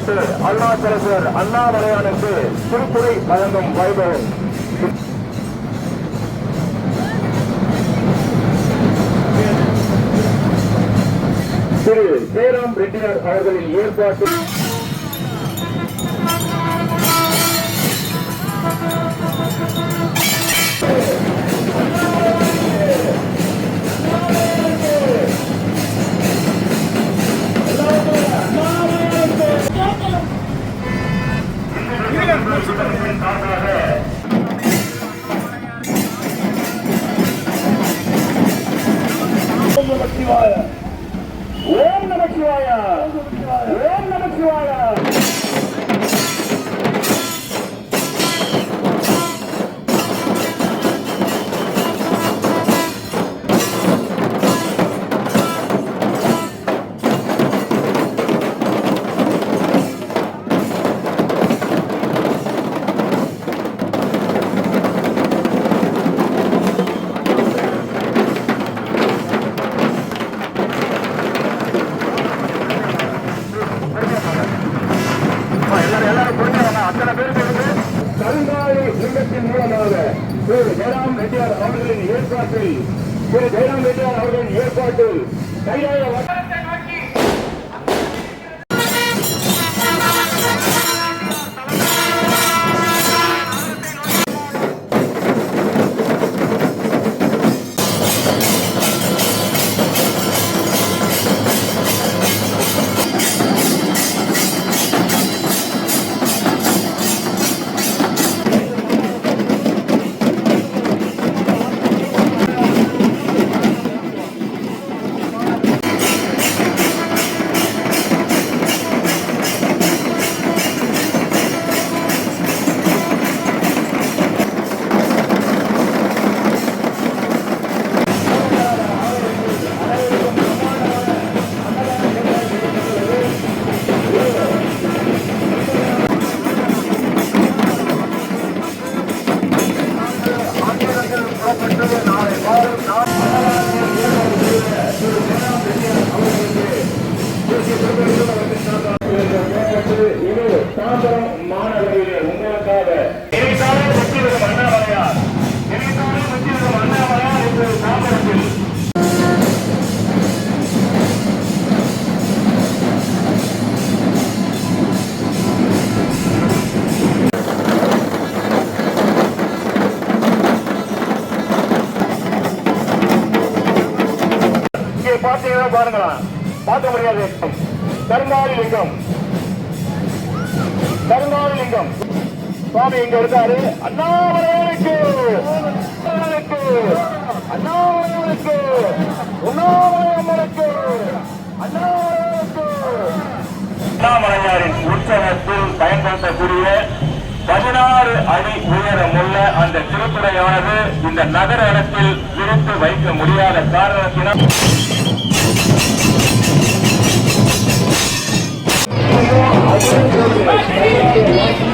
அரசு அருணாச்சலேஸ்வர் அண்ணாமலையானுக்கு திருக்குறை வழங்கும் வைபவம் திரு ஜெயராம் ரெட்டியார் அவர்களின் ஏற்பாட்டில் you. நம சிவாய. ஓம் நமச்சிவாய ஓம் நமச்சிவாய சிவாய. திரு ஜெயராம் ரெட்டியார் அவர்களின் ஏற்பாட்டில் திரு ஜெயராம் ரெட்டியார் அவர்களின் ஏற்பாட்டில் கைலாய பார்த்தீங்கன்னா பாருங்களேன் பார்க்க முடியாது. கருங்காலி லிங்கம் கருங்காலி லிங்கம் சுவாமி இங்க இருக்காரு. அண்ணாமலையாருக்கு. அண்ணாமலையாருக்கு. உண்ணாமலை அம்மனுக்கு அண்ணாமலையாருக்கு. அண்ணாமலையாரின் உற்சவத்தில் பயன்படுத்தக்கூடிய பதினாறு அடி உயரமுள்ள அந்த திருத்துறையானது இந்த நகர இடத்தில் விரித்து வைக்க முடியாத காரணத்தினால் ¡Vamos!